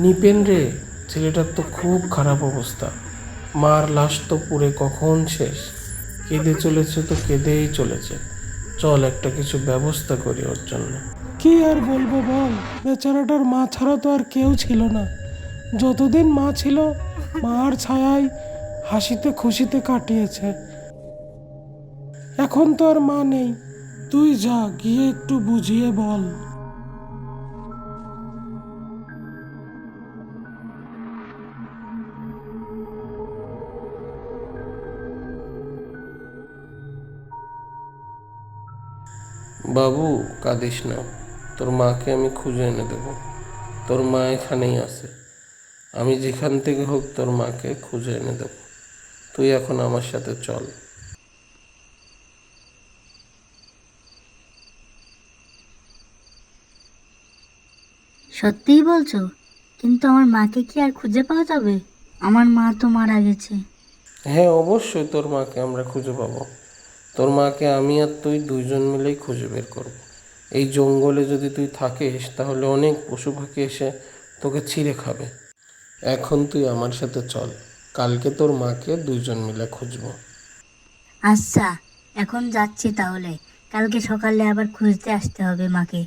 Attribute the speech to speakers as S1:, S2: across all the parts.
S1: নিপেন রে, ছেলেটার তো খুব খারাপ অবস্থা। মার লাশ তো পুড়ে কখন শেষ? কেঁদে চলেছে তো কেঁদেই চলেছে। চল একটা কিছু ব্যবস্থা করি ওর জন্য।
S2: কি আর বলব বল? বেচারাটার মা ছাড়া তো আর কেউ ছিল না। যতদিন মা ছিল, মার ছায়ায় হাসিতে খুশিতে কাটিয়েছে। এখন তো আর মা নেই। তুই যা, গিয়ে একটু বুঝিয়ে বল।
S1: বাবু কাঁদিস না। তোর মাকে আমি খুঁজে এনে দেব। তোর মা এখানেই আছে। আমি যেখান থেকে হোক তোর মাকে খুঁজে এনে দেব। তুই এখন আমার সাথে চল।
S3: সত্যিই বলছো? কিন্তু আমার মাকে কি আর খুঁজে পাওয়া যাবে? আমার মা তো মারা গেছে।
S1: হ্যাঁ অবশ্যই তোর মাকে আমরা খুঁজে পাবো। তোর মাকে আমি আর তুই দুইজন মিলেই খুঁজে বের করব। এই জঙ্গলে যদি তুই থাকিস, তাহলে অনেক পশু পাখি এসে তোকে ছিঁড়ে খাবে। এখন তুই আমার সাথে চল, কালকে তোর মাকে দুইজন মিলে খুঁজব।
S3: আচ্ছা এখন যাচ্ছি তাহলে। কালকে সকালে আবার খুঁজতে আসতে হবে মাকে।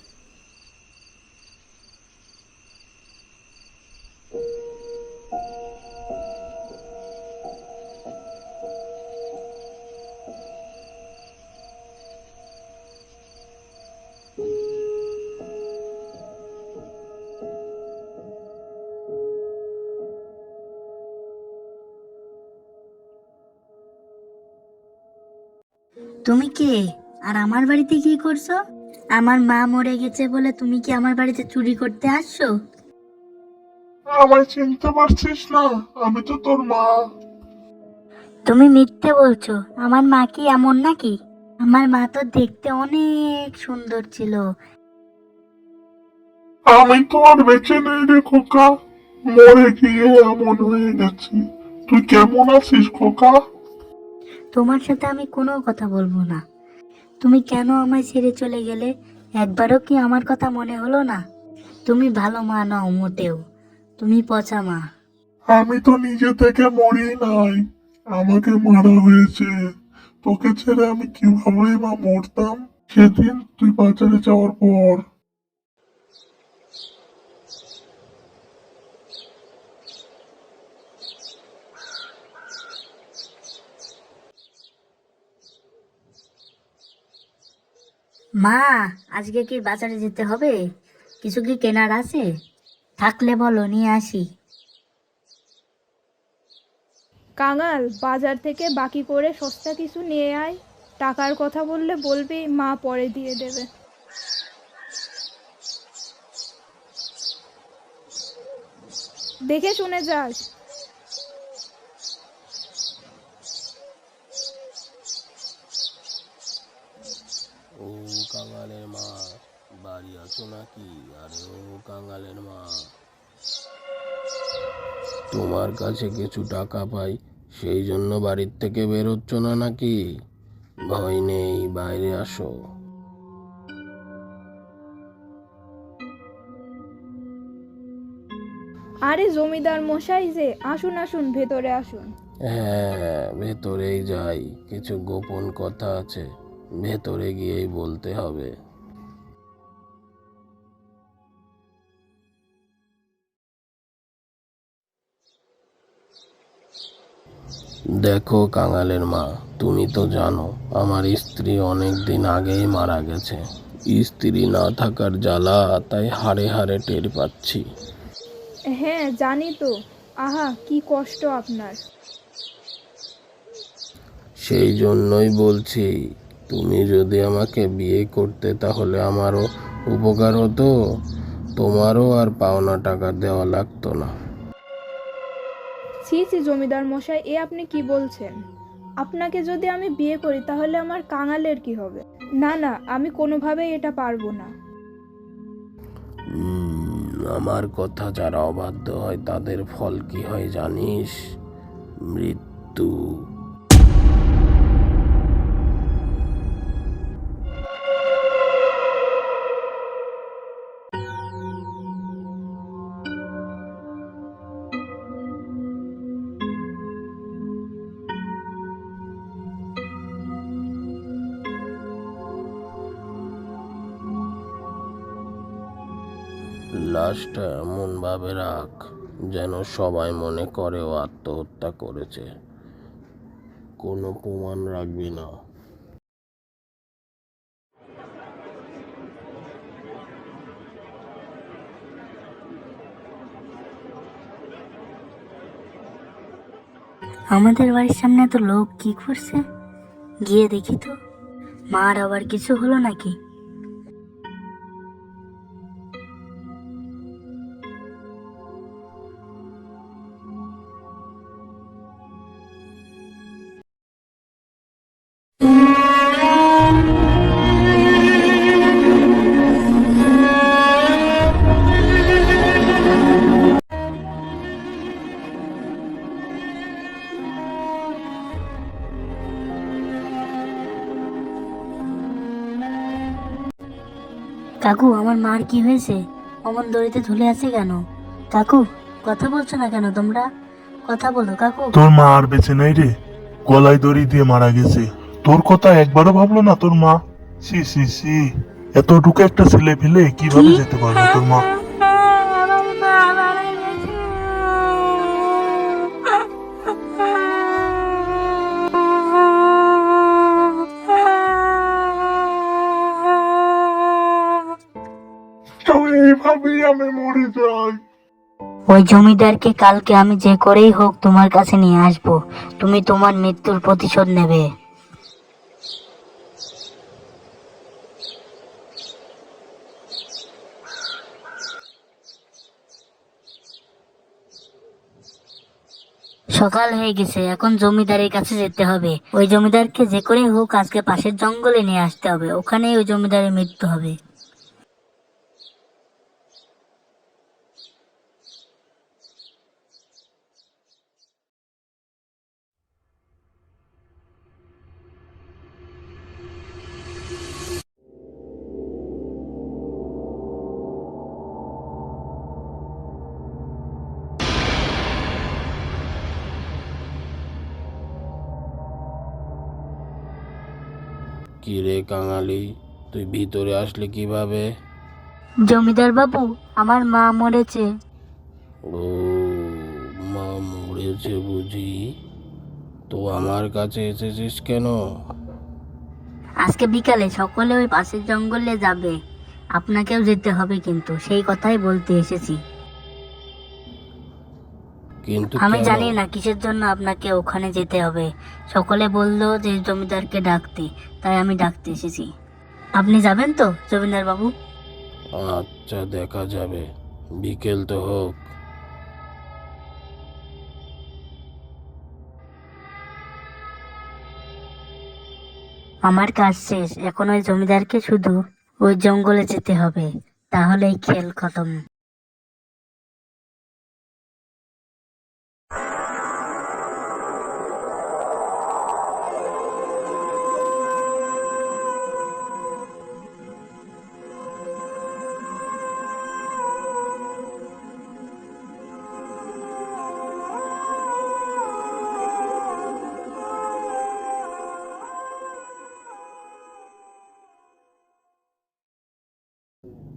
S3: তুমি কে? আর আমার বাড়িতে কি করছ? আমার মা মরে গেছে বলে তুমি কি আমার বাড়িতে চুরি করতে আসছো?
S4: আমায় চিনতে পারছিস না আমি তো তোর মা।
S3: তুমি মিথ্যে বলছো আমার মা কি এমন নাকি? আমার মা তো দেখতে অনেক সুন্দর ছিল।
S4: আমি তো আর বেঁচে নেই রে খোকা মরে গিয়ে এমন হয়ে গেছি। তুই কেমন আছিস খোকা?
S3: তোমার সাথে আমি কোনো কথা বলব না। তুমি কেন আমায় ছেড়ে চলে গেলে? একবারও কি আমার কথা মনে হলো না? তুমি ভালো মা নও মোটেও। তুমি পচা মা।
S4: আমি তো নিজে থেকে মরি নাই। আমাকে মারা হয়েছে। তোকে ছেড়ে আমি কীভাবে মা মরতাম? সেদিন তুই বাজারে যাওয়ার পর।
S3: মা, আজকে কি বাজারে যেতে হবে? কিছু কি কেনার আছে? থাকলে বলো, নিয়ে আসি।
S5: কাঙাল, বাজার থেকে বাকি করে সস্তা কিছু নিয়ে আয়। টাকার কথা বললে বলবি, মা পরে দিয়ে দেবে। দেখে শুনে যাস
S1: ও কাঙালের মা বাড়ি আছো নাকি আরে ও কাঙালের মা তোমার কাছে কিছু টাকা পাই সেই জন্য বাড়ির থেকে বেরোচ্ছ না নাকি? ভয় নেই বাইরে আসো।
S5: আরে জমিদার মশাই যে আসুন আসুন ভেতরে আসুন।
S1: হ্যাঁ ভেতরেই যাই কিছু গোপন কথা আছে ভেতরে গিয়েই বলতে হবে। দেখো কাঙালের মা তুমি তো জানো আমার স্ত্রী অনেক দিন আগেই মারা গেছে। স্ত্রী না থাকার জ্বালা তাই হাড়ে হাড়ে টের পাচ্ছি।
S5: হ্যাঁ জানি তো। আহা কি কষ্ট আপনার।
S1: সেই জন্যই বলছি তুমি যদি আমাকে বিয়ে করতে তাহলে আমারও উপকার হতো। তোমারও আর পাওনা টাকা দেওয়া লাগতো না।
S5: ছি ছি, জমিদার মশাই, এ আপনি কি বলছেন? আপনাকে যদি আমি বিয়ে করি, তাহলে আমার কাঙালের কি হবে? না না, আমি কোনোভাবেই এটা পারব না।
S1: আমার কথা যারা অবাধ্য হয়, তাদের ফল কি হয় জানিস? মৃত্যু। লাশটা এমন ভাবে রাখ যেন সবাই মনে করে ও আত্মহত্যা করেছে। কোনো প্রমাণ রাখবি না।
S3: আমাদের বাড়ির সামনে তো লোক কি করছে? গিয়ে দেখি তো। মার আবার কিছু হলো নাকি? কাকু আমার মার কি হয়েছে? অমন দড়িতে ঝুলে আছে কেন? কাকু কথা বলছো না কেন তোমরা? কথা বলো কাকু।
S4: তোর মা আর বেঁচে নাই রে। গলায় দড়ি দিয়ে মারা গেছে। তোর কথা একবারও ভাবলো না তোর মা? সি সি সি এতটুকু একটা ছেলে ফেলে কীভাবে যেতে পারবে তোর মা? মরে যাই।
S3: ওই জমিদারকে কালকে আমি যে করেই হোক তোমার কাছে নিয়ে আসব। তুমি তোমার মৃত্যুর প্রতিশোধ নেবে। সকাল হয়ে গেছে, এখন জমিদারের কাছে যেতে হবে। ওই জমিদারকে যে করেই হোক আজকে পাশের জঙ্গলে নিয়ে আসতে হবে। ওখানেই ওই জমিদারের মৃত্যু হবে।
S1: কি রে কাঙালি? তুই ভিতরে আসলে কীভাবে?
S3: জমিদার বাবু আমার মা মরেছে।
S1: ও মা মরেছে বুঝি? তো আমার কাছে এসেছিস কেন?
S3: আজকে বিকালে সকলে ওই পাশের জঙ্গলে যাবে। আপনাকেও যেতে হবে কিন্তু সেই কথাই বলতে এসেছি।
S1: কিন্তু
S3: আমি? জানি না কিসের জন্য আপনাকে ওখানে যেতে হবে? সকলে বলল যে জমিদারকে ডাকতে তাই আমি ডাকতে এসেছি। আপনি যাবেন তো জমিদার বাবু?
S1: আচ্ছা দেখা যাবে। বিকেল তো হোক।
S3: আমার কাজ শেষ এখন ওই জমিদারকে শুধু ওই জঙ্গলে যেতে হবে। তাহলেই খেল খতম।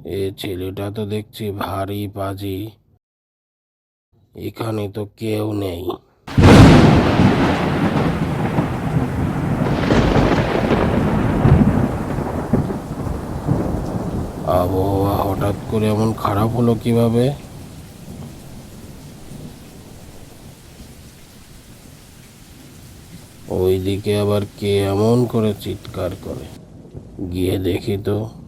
S1: এ ছেলেটা তো দেখছি ভারী বাজি এখানে তো কেউ নেই। আবহাওয়া হঠাৎ করে এমন খারাপ হলো কীভাবে? ওইদিকে আবার কে এমন করে চিৎকার করে? গিয়ে দেখি তো।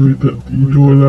S4: তোকে না পেতে জলা গিয়ে